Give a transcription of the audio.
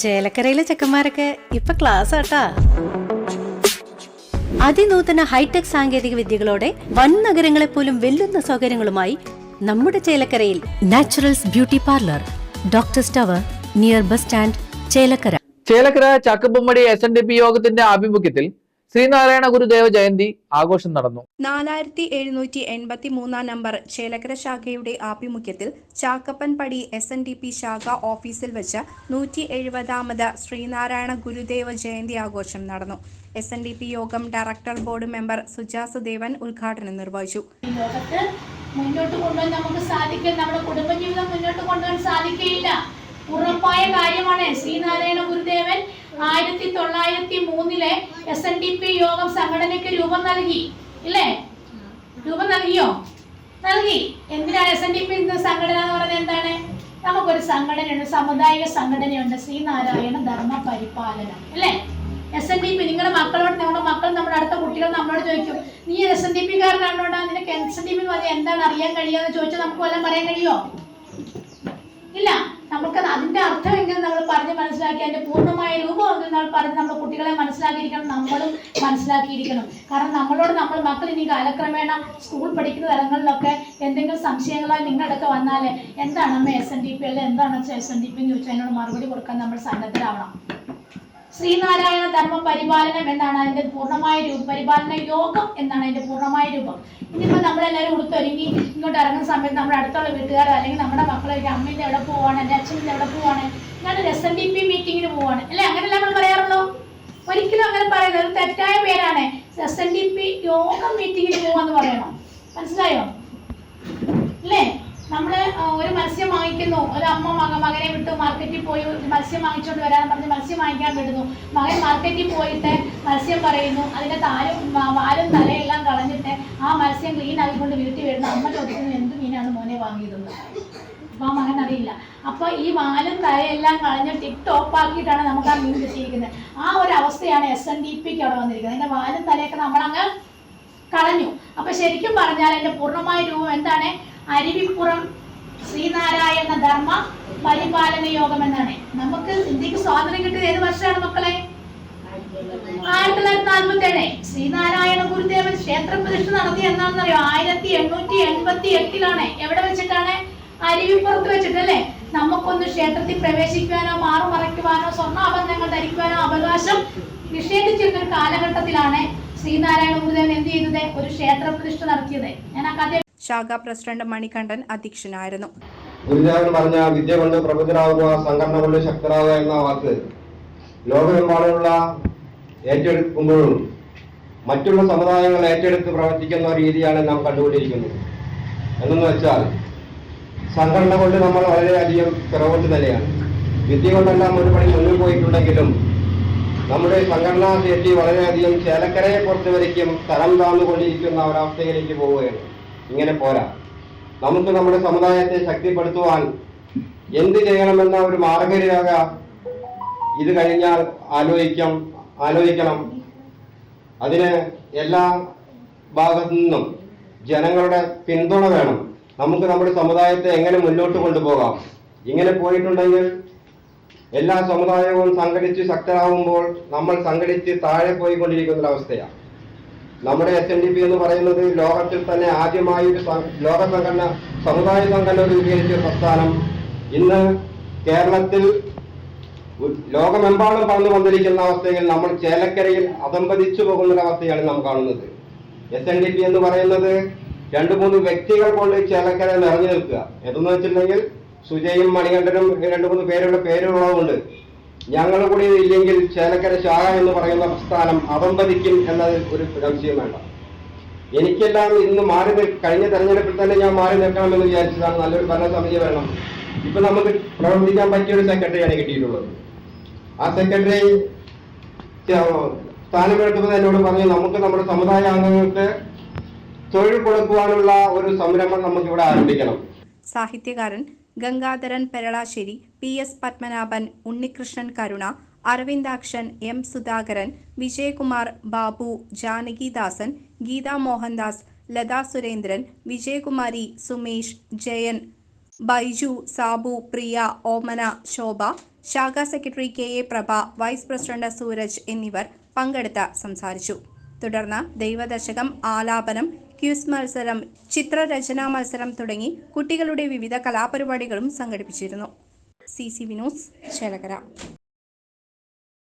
ചേലക്കരയിലെ ചെക്കന്മാരൊക്കെ ഇപ്പൊ ക്ലാസ് ആട്ടാ. അതിനൂതന ഹൈടെക് സാങ്കേതിക വിദ്യകളോടെ വൻ നഗരങ്ങളെ പോലും വെല്ലുന്ന സൗകര്യങ്ങളുമായി നമ്മുടെ ചേലക്കരയിൽ Naturals beauty parlour doctor tower near bus stand Chelakkara. Chelakkara Chakkappummadi S N D P യോഗത്തിന്റെ ആഭിമുഖ്യത്തിൽ ശ്രീനാരായണ ഗുരുദേവ ജയന്തി ആഘോഷം നടന്നു. നാലായിരത്തി എഴുന്നൂറ്റി എൺപത്തി മൂന്നാം നമ്പർ ചേലക്കര ശാഖയുടെ ആഭിമുഖ്യത്തിൽ Chakkappanpadi S N D P ശാഖ ഓഫീസിൽ വെച്ച് നൂറ്റി എഴുപതാമത് ശ്രീനാരായണ ഗുരുദേവ ജയന്തി ആഘോഷം നടന്നു. എസ് എൻ ഡി പി യോഗം director board member Sujas Devan ഉദ്ഘാടനം നിർവഹിച്ചു. മുന്നോട്ട് കൊണ്ടുപോകാൻ നമുക്ക് സാധിക്കും. നമ്മുടെ കുടുംബജീവിതം മുന്നോട്ട് കൊണ്ടുപോകാൻ സാധിക്കുകയില്ല. ഉറപ്പായ കാര്യമാണ്. ശ്രീനാരായണ ഗുരുദേവൻ ആയിരത്തി തൊള്ളായിരത്തി മൂന്നിലെ എസ് എൻ ഡി പി യോഗം സംഘടനയ്ക്ക് രൂപം നൽകി. ഇല്ലേ? രൂപം നൽകിയോ? നൽകി. എന്തിനാണ് എസ് എൻ ഡി പി സംഘടന എന്ന് പറയുന്നത് എന്താണ്? നമുക്കൊരു സംഘടനയുണ്ട് സമുദായിക സംഘടനയുണ്ട്. ശ്രീനാരായണ ധർമ്മ പരിപാലനം. അല്ലേ? എസ് എൻ ഡി പി നിങ്ങളുടെ മക്കളോട് നമ്മുടെ മക്കൾ നമ്മുടെ അടുത്ത കുട്ടികൾ നമ്മളോട് ചോദിക്കും നീ എസ് എൻ ഡി പി കാരനാണോടാ? നിനക്ക് എസ് എൻ ഡി പി എന്ന് എന്താണ് അറിയാൻ കഴിയുക ചോദിച്ചാൽ നമുക്ക് വല്ലതും പറയാൻ കഴിയുമോ ഇല്ല. നമുക്കത് അതിന്റെ അർത്ഥം അർത്ഥമെങ്കിലും നമ്മൾ പറഞ്ഞ് മനസ്സിലാക്കി അതിന്റെ പൂർണമായ രൂപമെങ്കിലും നമ്മൾ പറഞ്ഞ് നമ്മുടെ കുട്ടികളെ മനസ്സിലാക്കിയിരിക്കണം നമ്മളും മനസ്സിലാക്കിയിരിക്കണം. കാരണം നമ്മളോട് നമ്മൾ മക്കൾ ഇനി കാലക്രമേണ സ്കൂൾ പഠിക്കുന്ന തലങ്ങളിലൊക്കെ എന്തെങ്കിലും സംശയങ്ങളായി നിങ്ങളൊക്കെ വന്നാൽ എന്താണ് അമ്മ എസ് എൻ ഡി പി അല്ലെ എന്താണ് എസ് എൻ ഡി പി എന്ന് ചോദിച്ചാൽ അതിനോട് മറുപടി കൊടുക്കാൻ നമ്മൾ സന്നദ്ധരാവണം. ശ്രീനാരായണ ധർമ്മ പരിപാലനം എന്നാണ് അതിന്റെ പൂർണമായ രൂപം. പരിപാലന യോഗം എന്നാണ് അതിന്റെ പൂർണമായ രൂപം. ഇനിയിപ്പോ നമ്മളെല്ലാവരും ഉടുത്തൊരുങ്ങി ഇങ്ങോട്ട് ഇറങ്ങുന്ന സമയത്ത് നമ്മുടെ അടുത്തുള്ള വീട്ടുകാർ അല്ലെങ്കിൽ നമ്മുടെ മക്കളെ അമ്മേന്റെ എവിടെ പോവാണ് എന്റെ അച്ഛന്റെ എവിടെ പോവാണ് ഞാൻ എസ് എൻ ഡി പി മീറ്റിങ്ങിന് പോവാണ്. അല്ലെ? അങ്ങനെയല്ല നമ്മൾ പറയാറുള്ളൂ? ഒരിക്കലും അങ്ങനെ പറയുന്നത് തെറ്റായ പേരാണ്. എസ് എൻ ഡി പി യോഗം മീറ്റിങ്ങിന് പോവാന്ന് പറയണം. മനസ്സിലായോ? അല്ലേ? നമ്മൾ ആ, ഒരു മത്സ്യം വാങ്ങിക്കുന്നു. ഒരു അമ്മ മക മകനെ വിട്ടു മാർക്കറ്റിൽ പോയി ഒരു മത്സ്യം വാങ്ങിച്ചുകൊണ്ട് വരാൻ പറഞ്ഞ് മത്സ്യം വാങ്ങിക്കാൻ വിടുന്നു. മകൻ മാർക്കറ്റിൽ പോയിട്ട് മത്സ്യം പറയുന്നു. അതിന്റെ താലും വ- വാലും തലയെല്ലാം കളഞ്ഞിട്ട് ആ മത്സ്യം ക്ലീൻ ആക്കിക്കൊണ്ട് വീട്ടിൽ വരുന്നു. അമ്മ ചോദിക്കുന്നു എന്ത് മീനാണ് മോനെ വാങ്ങിയതെന്ന്? അപ്പൊ മകൻ അറിയില്ല. അപ്പൊ ഈ വാലും തലയെല്ലാം കളഞ്ഞ് ടിപ്പ് ടോപ്പ് ആക്കിയിട്ടാണ് നമുക്ക് ആ മീൻ കിട്ടിയിരിക്കുന്നത്. ആ ഒരു അവസ്ഥയാണ് എസ് എൻ ഡി പിക്ക് അവിടെ വന്നിരിക്കുന്നത്. അതിന്റെ വാലും തലയൊക്കെ നമ്മളങ്ങ് കളഞ്ഞു. അപ്പൊ ശരിക്കും പറഞ്ഞാൽ അതിന്റെ പൂർണമായ രൂപം എന്താണ്? അരുവിപ്പുറം ശ്രീനാരായണ ധർമ്മ പരിപാലന യോഗം എന്നാണ്. നമുക്ക് ഇന്ത്യയ്ക്ക് സ്വാതന്ത്ര്യം കിട്ടിയത് ഏത് വർഷമാണ് മക്കളെ? ആയിരത്തി തൊള്ളായിരത്തി നാൽപ്പത്തി ഏഴ് ശ്രീനാരായണ ഗുരുദേവൻ ക്ഷേത്ര പ്രതിഷ്ഠ നടത്തി എന്നാണെന്നറിയോ ആയിരത്തി എണ്ണൂറ്റി എൺപത്തി എട്ടിലാണ് എവിടെ വെച്ചിട്ടാണ്? അരുവിപ്പുറത്ത് വെച്ചിട്ടല്ലേ? നമുക്കൊന്ന് ക്ഷേത്രത്തിൽ പ്രവേശിക്കുവാനോ മാറുമറയ്ക്കുവാനോ സ്വർണാഭരണങ്ങൾ ധരിക്കുവാനോ അവകാശം നിഷേധിച്ചിരുന്ന ഒരു കാലഘട്ടത്തിലാണ് ശ്രീനാരായണ ഗുരുദേവൻ എന്ത് ചെയ്തത്? ഒരു ക്ഷേത്ര പ്രതിഷ്ഠ നടത്തിയത്. ഞാൻ ആ കഥ ശാഖാ പ്രസിഡന്റ് മണികണ്ഠൻ അധ്യക്ഷനായിരുന്നു. പറഞ്ഞ വിദ്യ കൊണ്ട് പ്രബുദ്ധരാകുക സംഘടന കൊണ്ട് ശക്തരാകുക എന്ന വാക്ക് ലോകമെമ്പാടുമുള്ള ഏറ്റെടുക്കുമ്പോഴും മറ്റുള്ള സമുദായങ്ങൾ ഏറ്റെടുത്ത് പ്രവർത്തിക്കുന്ന രീതിയാണ് നാം കണ്ടുകൊണ്ടിരിക്കുന്നത്. എന്നു വെച്ചാൽ സംഘടന കൊണ്ട് നമ്മൾ വളരെയധികം പിറകോട്ട് തന്നെയാണ്. വിദ്യ കൊണ്ടെല്ലാം ഒരു പണി മുന്നിൽ പോയിട്ടുണ്ടെങ്കിലും നമ്മുടെ സംഘടനാ ശേഷി വളരെയധികം ചേലക്കരയെ പുറത്തു വരയ്ക്കും തരം താഴ്ന്നുകൊണ്ടിരിക്കുന്ന ഒരവസ്ഥയിലേക്ക് പോവുകയാണ്. ഇങ്ങനെ പോരാ. നമുക്ക് നമ്മുടെ സമുദായത്തെ ശക്തിപ്പെടുത്തുവാൻ എന്ത് ചെയ്യണമെന്ന ഒരു മാർഗരേഖ ഇത് കഴിഞ്ഞാൽ ആലോചിക്കാം ആലോചിക്കണം. അതിന് എല്ലാ ഭാഗത്തു നിന്നും ജനങ്ങളുടെ പിന്തുണ വേണം. നമുക്ക് നമ്മുടെ സമുദായത്തെ എങ്ങനെ മുന്നോട്ട് കൊണ്ടുപോകാം? ഇങ്ങനെ പോയിട്ടുണ്ടെങ്കിൽ എല്ലാ സമുദായവും സംഘടിച്ച് ശക്തരാകുമ്പോൾ നമ്മൾ സംഘടിച്ച് താഴെ പോയിക്കൊണ്ടിരിക്കുന്ന ഒരു അവസ്ഥയാണ് നമ്മുടെ എസ് എൻ ഡി പി എന്ന് പറയുന്നത് ലോകത്തിൽ തന്നെ ആദ്യമായി ഒരു ലോക സംഘടന സമുദായ സംഘടന രൂപീകരിച്ച പ്രസ്ഥാനം ഇന്ന് കേരളത്തിൽ ലോകമെമ്പാടും പറന്നു വന്നിരിക്കുന്ന അവസ്ഥയിൽ നമ്മൾ ചേലക്കരയിൽ അതമ്പതിച്ചു പോകുന്ന അവസ്ഥയാണ് നാം കാണുന്നത്. എസ് എൻ ഡി പി എന്ന് പറയുന്നത് രണ്ട് മൂന്ന് വ്യക്തികൾ കൊണ്ട് ചേലക്കര നിറഞ്ഞു നിൽക്കുക. എന്തെന്ന് വെച്ചിട്ടുണ്ടെങ്കിൽ സുജയും മണികണ്ഠനും രണ്ട് മൂന്ന് പേരുടെ പേരുള്ളതുകൊണ്ട് ഞങ്ങൾ കൂടി ഇല്ലെങ്കിൽ ചേലക്കര ശാഖ എന്ന് പറയുന്ന പ്രസ്ഥാനം അവംബരിക്കും എന്നതിൽ ഒരു സംശയം വേണ്ട. എനിക്കെല്ലാം ഇന്ന് മാറി കഴിഞ്ഞ തെരഞ്ഞെടുപ്പിൽ തന്നെ ഞാൻ മാറി നിൽക്കണമെന്ന് വിചാരിച്ചതാണ്. നല്ലൊരു ഭരണസമിതി വേണം ഇപ്പൊ നമുക്ക് പ്രവർത്തിക്കാൻ പറ്റിയ ഒരു സെക്രട്ടറിയാണ് കിട്ടിയിട്ടുള്ളത്. ആ സെക്രട്ടറി സ്ഥാനമെടുക്കുമ്പോൾ എന്നോട് പറഞ്ഞു നമുക്ക് നമ്മുടെ സമുദായ അംഗങ്ങൾക്ക് തൊഴിൽ കൊടുക്കുവാനുള്ള ഒരു സംരംഭം നമുക്ക് ഇവിടെ ആരംഭിക്കണം. സാഹിത്യകാരൻ Gangadharan Peralasseri P S Padmanabhan Unnikrishnan Karuna Aravindakshan M Sudhakaran Vijayakumar Babu Janakidasan Geetha Mohandas Latha Surendran Vijayakumari Sumesh Jayan Baiju Sabu Priya Omana Shobha ശാഖാ secretary K A Prabha vice president Sooraj എന്നിവർ പങ്കെടുത്ത് സംസാരിച്ചു. തുടർന്ന് ദൈവദശകം ആലാപനം quiz മത്സരം ചിത്രരചനാ മത്സരം തുടങ്ങി കുട്ടികളുടെ വിവിധ കലാപരിപാടികളും സംഘടിപ്പിച്ചിരുന്നു. C C Vinos Chelakkara.